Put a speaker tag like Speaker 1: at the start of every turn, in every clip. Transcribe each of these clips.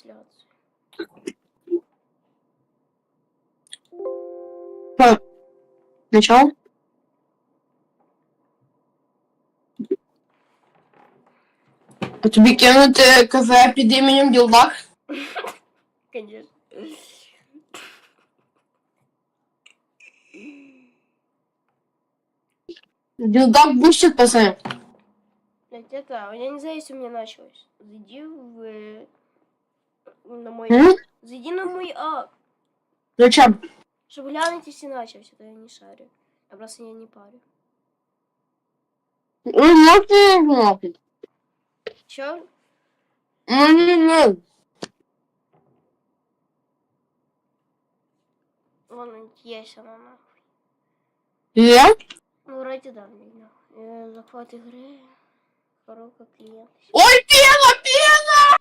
Speaker 1: трансляцію.
Speaker 2: Начало? А тобі кинути кафе під іменем Ділдак?
Speaker 1: Конечно.
Speaker 2: Ділдак бустит, пацани.
Speaker 1: Блять, это, я не знаю, если у меня началось. Зайди в... на мой...
Speaker 2: М?
Speaker 1: Зайди на мой ак.
Speaker 2: Зачем?
Speaker 1: Чтобы глянуть, если началось. Это я не шарю. Я просто я не парю.
Speaker 2: Ну, не знати.
Speaker 1: Чё?
Speaker 2: Ну, не, не.
Speaker 1: Вон есть она нахуй.
Speaker 2: Є?
Speaker 1: Ну, вроде да, видно. Э, захват игры. Коробка клиент.
Speaker 2: Ой, пена, пена!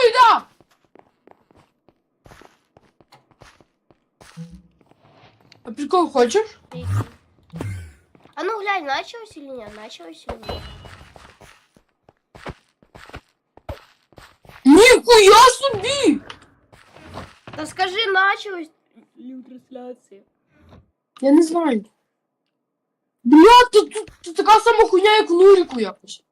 Speaker 2: А нахуй, да! А прикол хочешь?
Speaker 1: Прикинь. А ну глянь, началось или нет? Началось или нет?
Speaker 2: Ніхуя собі!
Speaker 1: Да скажи, началось ли у трансляции?
Speaker 2: Я не знаю. Бля, тут, тут, тут така сама хуйня, як в Нуріку якось.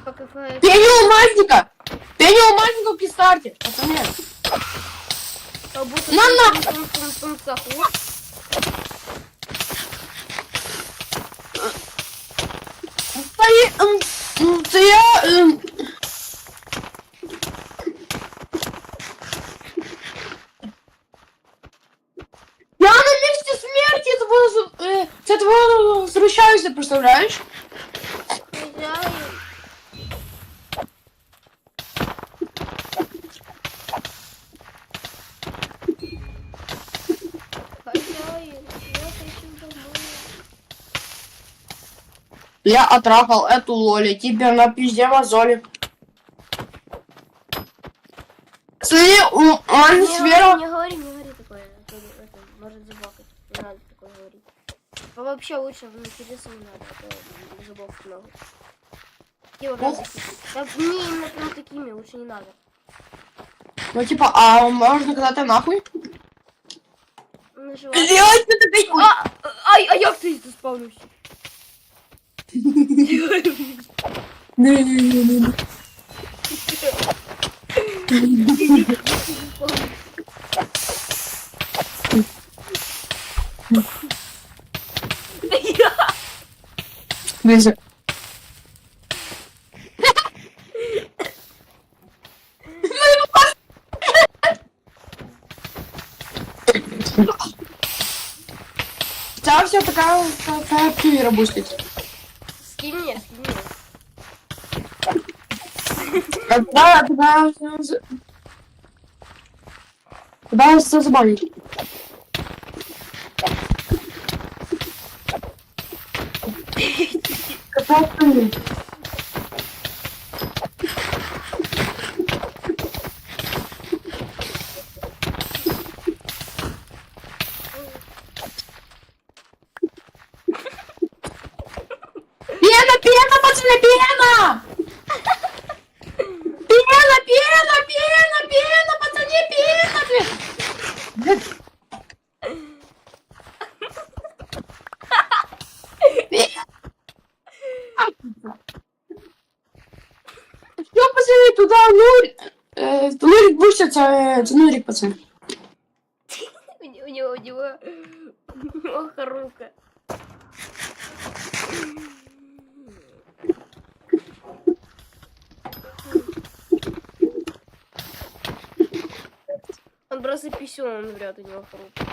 Speaker 1: Типа кафе.
Speaker 2: Пеня у Мазника! Пеня у Мазника в кистарте. Пацаны.
Speaker 1: Как будто
Speaker 2: На, на!
Speaker 1: тун- тун- тун- тун- заход.
Speaker 2: Та є, ем, м, Це я... ем, Я на місці смерті твого... з- е, Це твого зручаюся,
Speaker 1: Я
Speaker 2: отрахал эту лоли, тебе на пизде мозоли. Смотри, у сфера...
Speaker 1: говори, не говори, не говори такое. Это, это может заблокать. Не надо такое говорить. А вообще лучше в интересы не надо, а то зубов много. Такие. Да не именно прям такими, лучше не надо.
Speaker 2: Ну типа, а можно когда-то нахуй? Сделать это опять... Ой,
Speaker 1: А, ай, а як ти заспавнився?
Speaker 2: не-не-не-не. Виза. Ця вся така кафе работает.
Speaker 1: Скинь мне, скинь мне.
Speaker 2: Когда, когда, когда все забанить. Какая хуйня? Пена, пена, пацаны, пена! Пена, пена, пена, пена, пацаны, пена, блин! Все, Нурик. Э, Нурик бустится, э, это Нурик, пацаны.
Speaker 1: У него, у него, него хорука. Он просто писюн, он врет, у него хорука.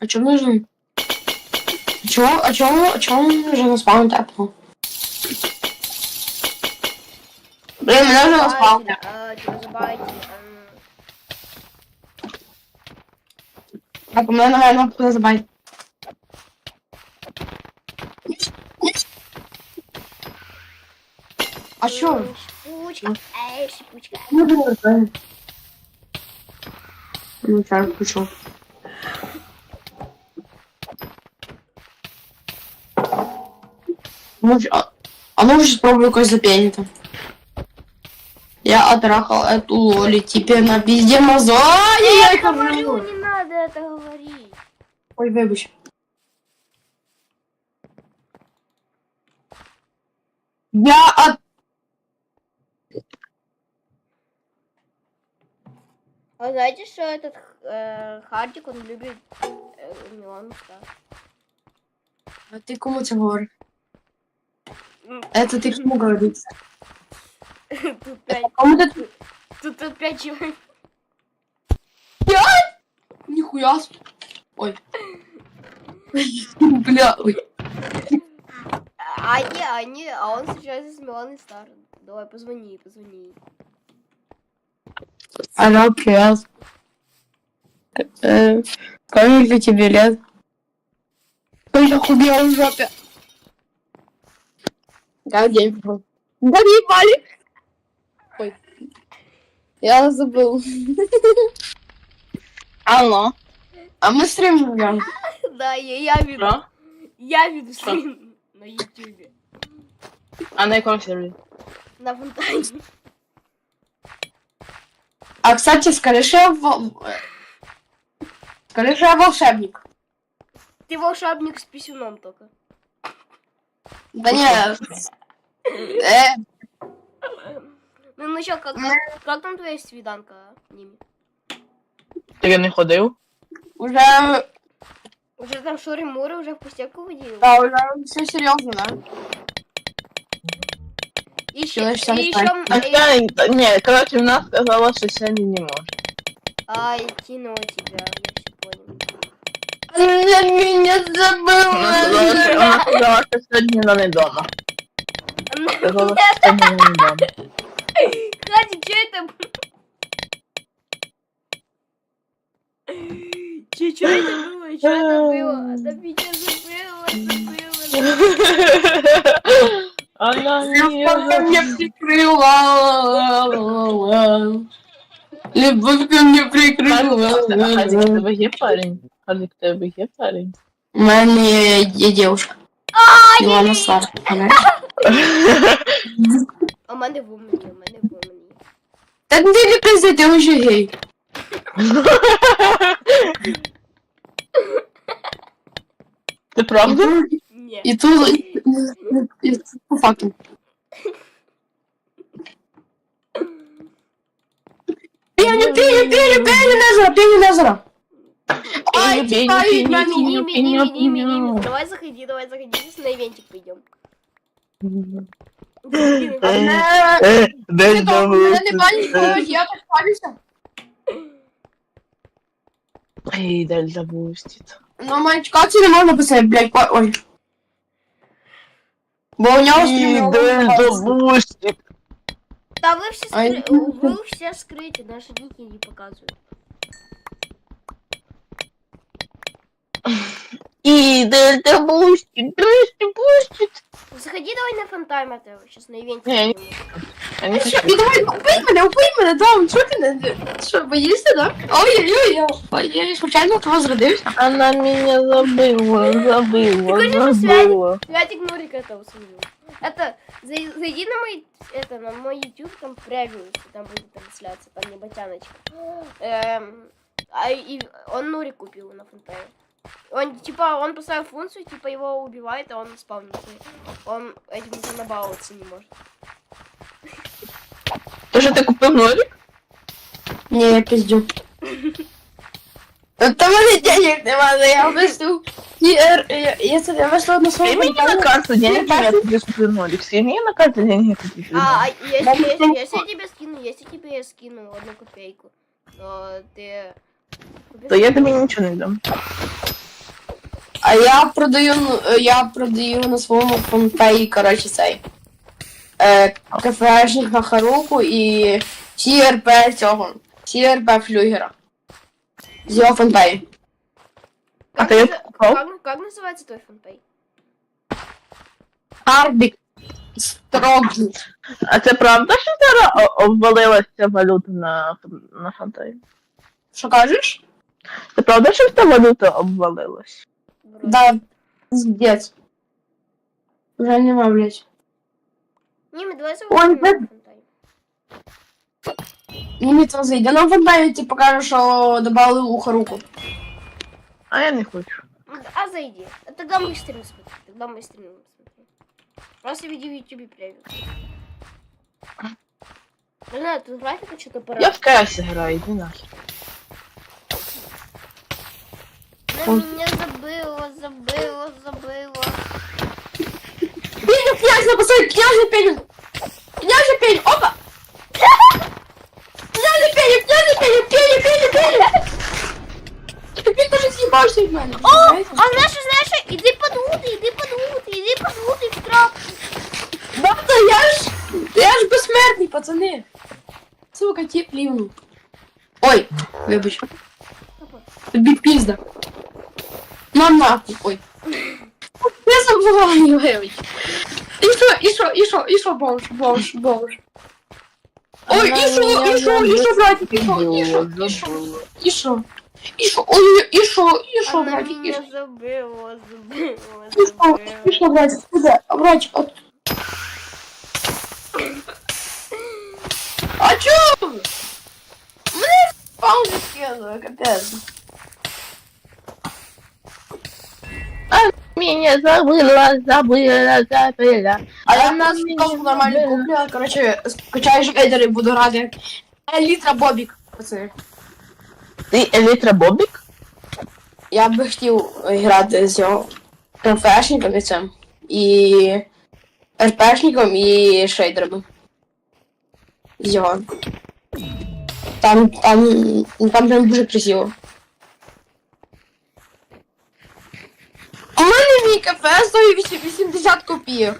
Speaker 2: А чё нужен? А чё, а чё, а чё он уже на спаун тэпнул? Блин, меня уже на спаун
Speaker 1: Забайте, а, типа, забайте, ам,
Speaker 2: Так, у меня, наверное, куда забать. А чё?
Speaker 1: м, Шипучка, эй, шипучка.
Speaker 2: Ну, блин, Ну, Може, а, а вже спробую якось запенити. Я отрахал эту лоли, теперь на пизде мозоль. Я
Speaker 1: говорю, не надо это говорить.
Speaker 2: Ой, вибач. Я от...
Speaker 1: А знаете, что этот э, Хардик, он любит э, Милану Стар?
Speaker 2: А ти кому це говориш?
Speaker 1: М,
Speaker 2: Это ти кому говориш?
Speaker 1: Тут пять,
Speaker 2: ти...
Speaker 1: тут, тут пять человек.
Speaker 2: Ніхуя. с- Ой. Бля, ой.
Speaker 1: А они, они, а он встречается с Миланой Стар. Давай, позвони, позвони.
Speaker 2: Алло, привет. Э, Сколько тебе лет? Ой, охуел в жопе. Как день прошел? Да не ебали. Ой. Я забыл. Алло. А мы стрим ведем.
Speaker 1: Да, я, я веду. Я веду стрим на ютубе.
Speaker 3: А на якому сервері?
Speaker 1: На фонтане.
Speaker 2: А, кстати, я... вол- я волшебник.
Speaker 1: Ты волшебник с писюном только.
Speaker 2: Да не... Э,
Speaker 1: Ну, ну что, как, как, как там твоя свиданка, а, Ними?
Speaker 3: Ти я не ходив?
Speaker 2: уже...
Speaker 1: Уже там Шури-Муры уже в пустяку выделил?
Speaker 2: Да, уже все серьезно, да?
Speaker 1: Еще,
Speaker 2: сам.
Speaker 3: А я, та- ні, коротше, вона сказала, що сьогодні не може.
Speaker 1: Ай, кинула тебя, я все понял.
Speaker 2: Она меня
Speaker 3: Вона сказала, що,
Speaker 2: забыла.
Speaker 3: вона сказала, що сьогодні вона не вдома. Сказала, що сьогодні вона не вдома.
Speaker 1: Кстати, что это было? Че, что это было? Что это было? Она меня забыла, забыла.
Speaker 3: Вона
Speaker 2: Любовь ко
Speaker 3: не
Speaker 2: мне прикрыла. Любовь ко мне
Speaker 3: Харлік, в
Speaker 2: прикрыла.
Speaker 3: тебе є парень? Харлік, в тебе є парень?
Speaker 2: У мене є дівчинка. Ілона Сар.
Speaker 1: А у мене вумені, у мене вумені.
Speaker 2: Та ти не пизди, ти вже гей.
Speaker 3: Ти правда?
Speaker 1: Ні.
Speaker 2: І тут... і- і- По факту. Пеню, пеню, пеню, пеню, Незера, пеню, Незера. Ай, ай,
Speaker 1: Ними.
Speaker 3: пеню.
Speaker 1: Давай заходи, давай заходи, сейчас на ивентик пойдем.
Speaker 2: То, мене не
Speaker 3: там.
Speaker 2: бачиш, я так палюся.
Speaker 3: Ей, дай забустить.
Speaker 2: Ну, мальчика не можна писати, блядь, по- ой. Бо у нього стрімів.
Speaker 3: Дай забустить.
Speaker 1: Да вы все,
Speaker 2: Ай,
Speaker 1: скры... вы все скрыты, наши ники не показывают.
Speaker 3: И дай забустить, дай забустить.
Speaker 1: Заходи давай на фантайм, это сейчас на ивенте.
Speaker 3: Не, не-
Speaker 1: пойдем.
Speaker 3: Я не
Speaker 2: Що,
Speaker 3: хочу.
Speaker 2: і давай, убий мене, убий мене, Даун, що ти не... Що, боїшся, да? Ой-ой-ой, я, ой, я случайно того зрадився.
Speaker 3: Она меня забыла, забыла,
Speaker 1: Ты,
Speaker 3: забыла.
Speaker 1: Святик Нурик это усыновил. Это, зай- зайди на мой, это, на мой YouTube, там превью, там будет трансляция, там не ботяночка. Эм, а и он Нурик купил на фонтане. Он, типа, он поставил функцию, типа, его убивает, а он спавнится. Он этим уже набаловаться не может.
Speaker 3: Ты же ты купил нолик?
Speaker 2: Ні, я пиздю. Та в мене денег немає, я вишлю. Я, я, я, це- я вийшла на
Speaker 3: Скинь
Speaker 2: своєму
Speaker 3: мне на карту денег, я тебе куплю нолик. Скинь мне на карту денег, я тебе куплю
Speaker 1: А,
Speaker 3: нолик.
Speaker 1: а если, если, если я тебе скину, если тебе я скину одну копейку, то ты... купишь
Speaker 3: То я
Speaker 1: мне?
Speaker 3: тебе ничего не дам.
Speaker 2: А я продаю, ну, е, я продаю на своєму фонпеї, коротше, цей. Е, кафешник на Харуку і CRP цього. CRP флюгера. З його фонпеї.
Speaker 3: А
Speaker 1: Как,
Speaker 3: ты её
Speaker 1: назы-
Speaker 3: покупал?
Speaker 1: как, как называется твой фонпей?
Speaker 2: Арбік. Строгий.
Speaker 3: А це правда, що зараз о- обвалилася валюта на, на фонтані?
Speaker 2: Що кажеш?
Speaker 3: Це правда, що в та валюта обвалилась?
Speaker 1: Вроде.
Speaker 2: Да, пиздец. Вже нема, блядь.
Speaker 1: Ні, ми давай
Speaker 2: Ой,
Speaker 1: заводимо
Speaker 2: де-
Speaker 1: фонтан.
Speaker 2: Німіт зайде на фонтані, ти покажеш, що добавили у Харуку.
Speaker 3: А я не хочу.
Speaker 1: Ну, А зайди. А Тогда мы стрим смотрим. Тогда мы стрим смотрим. Просто видео в ютубе превью. Не знаю, тут графика что-то
Speaker 3: Я
Speaker 1: пора.
Speaker 3: в КС граю, іди нахер.
Speaker 1: На меня забыла, забыла, забыла.
Speaker 2: Пеню, князь, напасай, княже пеню! Княже пеню, опа! Княже пеню, княже пеню, пеню, пеню, пеню! Він даже з'їбався від мене.
Speaker 1: О, а знаешь, знаешь, иди под уты, иди под уты, иди под уты в трап.
Speaker 2: Да, да, я ж, я ж безсмертний, пацани. Сука, ті плівну. Ой, вибач. Тобі пізда. Нам нахуй, ой. Я забуваю, вибач. І що, і що, і що, і що, бомж, бомж, бомж. Ой, і що, і що, і що, братик, і що, і що, і що, і що, і що, ой, і що, і що,
Speaker 1: Она
Speaker 2: братик, і що.
Speaker 1: меня забыла, забыла,
Speaker 2: І що, і
Speaker 1: забыла.
Speaker 2: що, братик, куди, братик, от. А чё? Мене паузу скинули, капець.
Speaker 3: Меня забыла, забыла, забыла.
Speaker 2: А я на сколько нормально куплю, короче, скачаю шейдери, буду грати. Елітра Бобік, пацани.
Speaker 3: Ти Елітра Бобік?
Speaker 2: Я би хотів грати з цього КФшником і цим. І РПшником і шейдером. З його. Там, там, там прям дуже красиво. У мене мій кафе стоїть 80 копійок.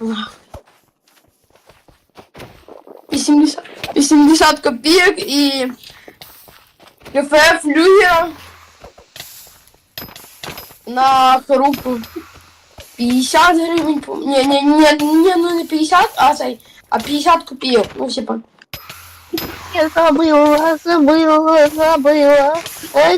Speaker 2: 80, 80 копійок і кафе флюгера на коробку 50 гривень. по- Ні, ні, ні, ні, ну не 50, а цей, а 50 копійок. Ну, типа.
Speaker 3: Я забыла, забыла, забыла. Ой,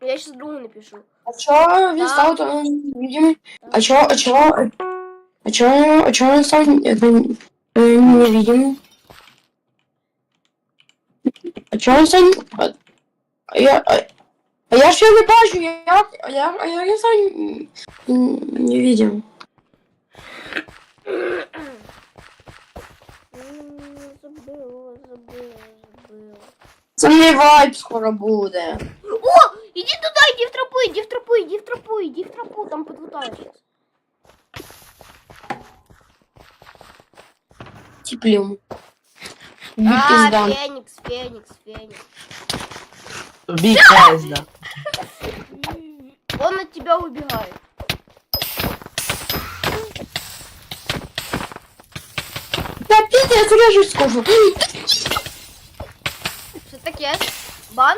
Speaker 1: Я сейчас другу напишу.
Speaker 2: А чё він став то невидимый? А чё, а чё, а чё, а чё он стал э, невидимый? А чё он стал... А, а я, а, а я ж його не бачу, як, а я, а я, я сам н- невидим.
Speaker 1: М, Забыла, забыла, забыла.
Speaker 2: Це не вайп скоро буде.
Speaker 1: О, иди туда, иди в тропу, иди в тропу, иди в тропу, иди в тропу, там подлутаешь сейчас.
Speaker 2: Тіплю. Тобі
Speaker 1: А,
Speaker 2: пізда.
Speaker 1: Феникс, Феникс, Феникс.
Speaker 3: Тобі пизда.
Speaker 1: Он от тебя убегает.
Speaker 2: Да пиздец, режешь скажу.
Speaker 1: Что таке? Бан?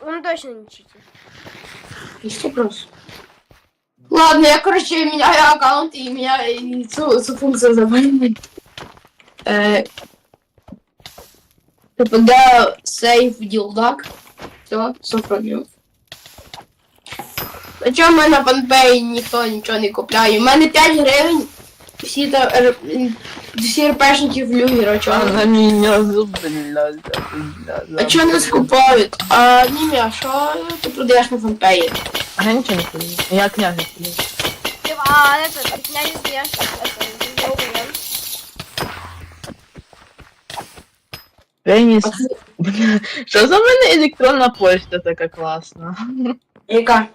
Speaker 1: Он точно не читер.
Speaker 2: Что просто? Ладно, я, короче, меняю аккаунт и меня и цю, цю функцию забанили. Э, ТПД сейф дилдак. Все, проблем. А чого в мене на фанпей ніхто не купляє? У мене 5 гривень. Всі та, е, Всі РПшники в люгера, чого?
Speaker 3: Она меня забыла.
Speaker 2: А чого не скупають? А Німі, а що ти продаєш на фанпеї?
Speaker 3: Я ничего не понимаю. Я князя понимаю.
Speaker 1: Ты- А, это, ты князь сделаешь, это, не вариант.
Speaker 3: Пеніс. Бля, Що за мене електронна почта така класна?
Speaker 2: Яка?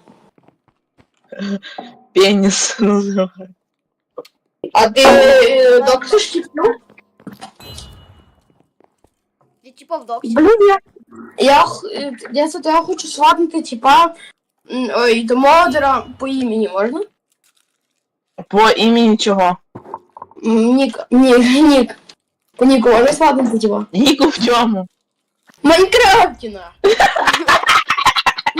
Speaker 3: Пеніс називаю.
Speaker 2: А ти е, доксиш тіплю?
Speaker 1: Ты типа в доксе.
Speaker 2: Блін, я... Я, х- е, я, це, я хочу сватнути, типа, м, ой, до модера по імені, можна?
Speaker 3: По імені чого?
Speaker 2: М, Нік, ні, нік. По ніку можна сватнути, типа?
Speaker 3: Ніку в чому?
Speaker 2: Майнкрафтіна!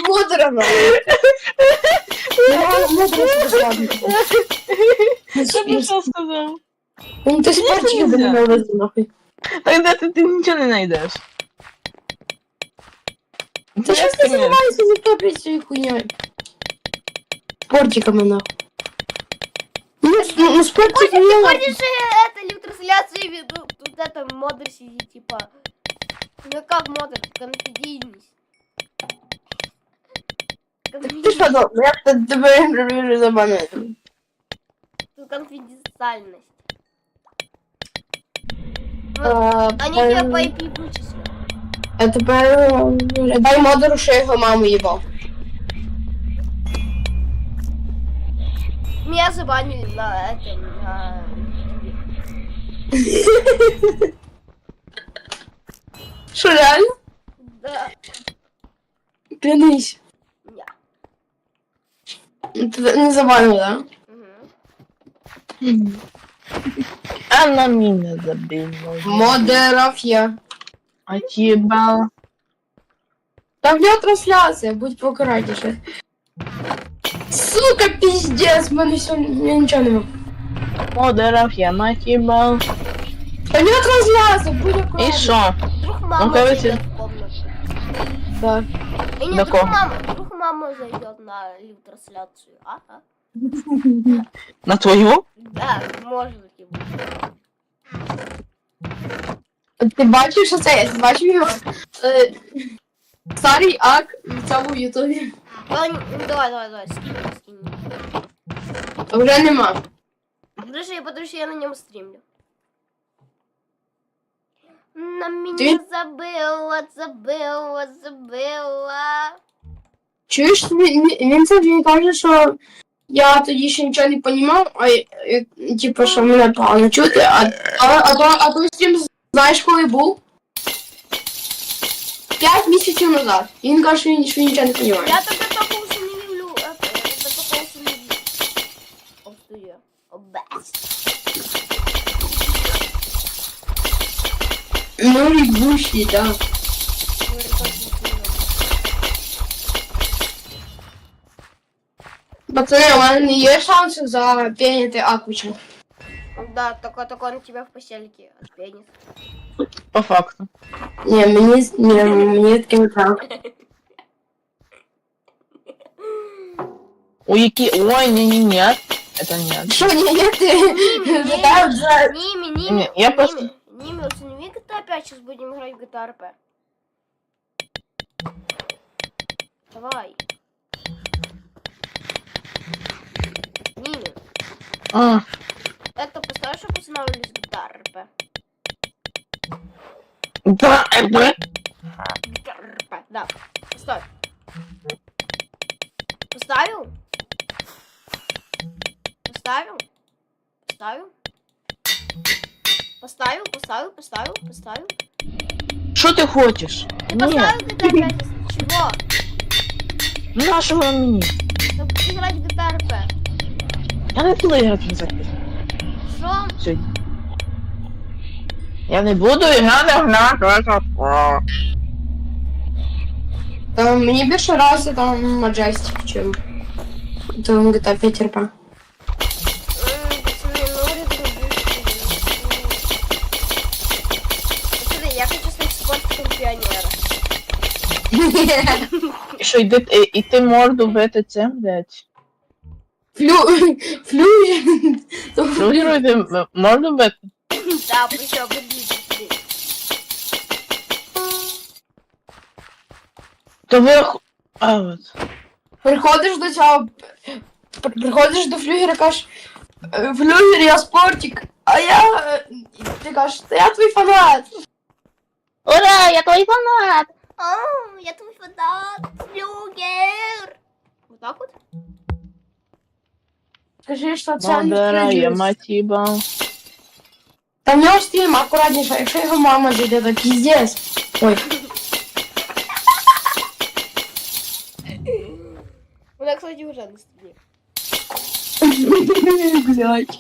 Speaker 2: Модера, на. Я модера себе сватнути.
Speaker 3: Що ти що сказав?
Speaker 2: Ну, ти спортики
Speaker 3: нельзя.
Speaker 2: до мене вези, нахуй.
Speaker 3: Так де ти, ти нічого не знайдеш.
Speaker 2: Ти що ти займаєшся за тобі цією хуйньою? Спортиками, нахуй. Ну, с- ну, ну, спортики
Speaker 1: Ты
Speaker 2: не
Speaker 1: ходишь и это, электротрансляции ведут, тут это модер сидит, типа. Ну как модер, конфидийность.
Speaker 2: Ти що, ну, я т- тебе вже забанив.
Speaker 1: Конфиденциальность.
Speaker 2: А,
Speaker 1: Они тебя по IP вычислят.
Speaker 2: А тепер дай модеру, що я його маму їбав.
Speaker 1: Меня забанили на этом, на.
Speaker 2: Що реально?
Speaker 1: Да.
Speaker 2: Клянись.
Speaker 1: Я.
Speaker 2: Не забанив, да?
Speaker 1: Мгм.
Speaker 3: А на мене забила.
Speaker 2: Модеров я.
Speaker 3: А тебе?
Speaker 2: Там в нього трансляція, будь покаратіше. Сука, пиздец, в мене все, я нічого не можу.
Speaker 3: Модеров я на тебе.
Speaker 2: Та в нього трансляція, будь акуратний.
Speaker 3: І що?
Speaker 1: Вдруг мама
Speaker 3: Ну, короче.
Speaker 1: зайдет в комнату.
Speaker 2: Да.
Speaker 1: И не
Speaker 3: На
Speaker 1: вдруг
Speaker 3: ком?
Speaker 1: мама, вдруг мама зайдет на трансляцию. Ага.
Speaker 3: На твою?
Speaker 1: Да, может и быть.
Speaker 2: Ти бачив, що це? Ти бачив його? Е, старий ак в цьому ютубі.
Speaker 1: Давай, ну, давай, давай, давай, скинь, скинь.
Speaker 2: Вже нема.
Speaker 1: Подожди, подожди, я на нем стримлю. На меня
Speaker 2: Ты-
Speaker 1: забыла, забыла, забыла.
Speaker 2: Чуєш, він, він- він це він каже, що я тоді ще нічого не понімав, а е, е, типу, що мене погано чути, а, а, а, то, а той стрім знаєш коли був? П'ять місяців назад. І він каже, що він, що він нічого не понімає.
Speaker 1: Я тогда только усыновлю это, я тогда только усыновлю. О, что я? О, бэс.
Speaker 2: Ну, і буші, так. Да. Пацани, у мене не є шансу запеняти Акуча.
Speaker 1: Да, только, только он тебя в постельке отпенит.
Speaker 3: По факту.
Speaker 2: Ні, мені, ні, мені таке не треба.
Speaker 3: У які... Ой, не-не-не. Это нет.
Speaker 2: Що, ні, ні, ти питаю вже.
Speaker 1: Ними, ними,
Speaker 3: Не, я просто-
Speaker 1: Ними, ними установи GTA 5, сейчас будем играть в GTA RP. Давай. Ними.
Speaker 3: А,
Speaker 1: Это поставишь, чтобы устанавливались GTA RP?
Speaker 3: да, это...
Speaker 1: GTA RP, да. Поставь. Поставил? Поставил? Поставил? Поставил, поставил, поставил, поставил.
Speaker 3: Що ти хочеш?
Speaker 1: Ты
Speaker 3: Ні,
Speaker 1: поставил GTA 5? Чего?
Speaker 3: нашого мені.
Speaker 1: Чтобы играть в GTA RP.
Speaker 3: Я не буду грати в запис
Speaker 1: Что?
Speaker 3: сьогодні. Я не буду грати в на
Speaker 2: Там мені більше разу там Majestic, чим там GTA 5 RP.
Speaker 1: М, Пацаны, ну регулируйте. Пацаны, я хочу стать спортом пионера.
Speaker 3: І що, йди, і, і ти морду бити цим, блядь?
Speaker 2: Флю... Флю...
Speaker 3: Флюгіруйте морду бити?
Speaker 1: Да, причем подвижности.
Speaker 3: То ви... х- А, от.
Speaker 2: Приходиш до цього. при- Приходиш до флюгера, кажеш, «Е, флюгер, я спортик, а я. е, і Ти кажеш, «Та я твій фанат.
Speaker 3: Ура, я твій фанат!
Speaker 1: О, я твой фанат, Флюгер. Вот так вот?
Speaker 2: Скажи, що це не
Speaker 3: Мадара, я
Speaker 2: справедливість.
Speaker 3: матіба.
Speaker 2: Та в нього стрім акуратніше, якщо його мама зайде, то піздець. Ой,
Speaker 1: Вона, кстати, уже на стриме.
Speaker 2: блядь.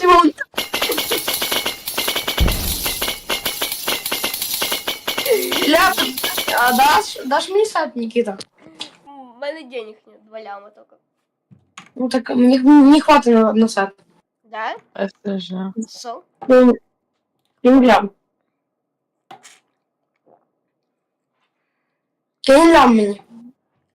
Speaker 2: Чего? Ля, а дашь, дашь мне сад, Никита?
Speaker 1: У мене денег нет, два ляма только.
Speaker 2: Ну так мне не хватит на, сад.
Speaker 1: Да?
Speaker 3: СТЖ.
Speaker 1: Со?
Speaker 2: Ну, не лям. Кинь лям мне.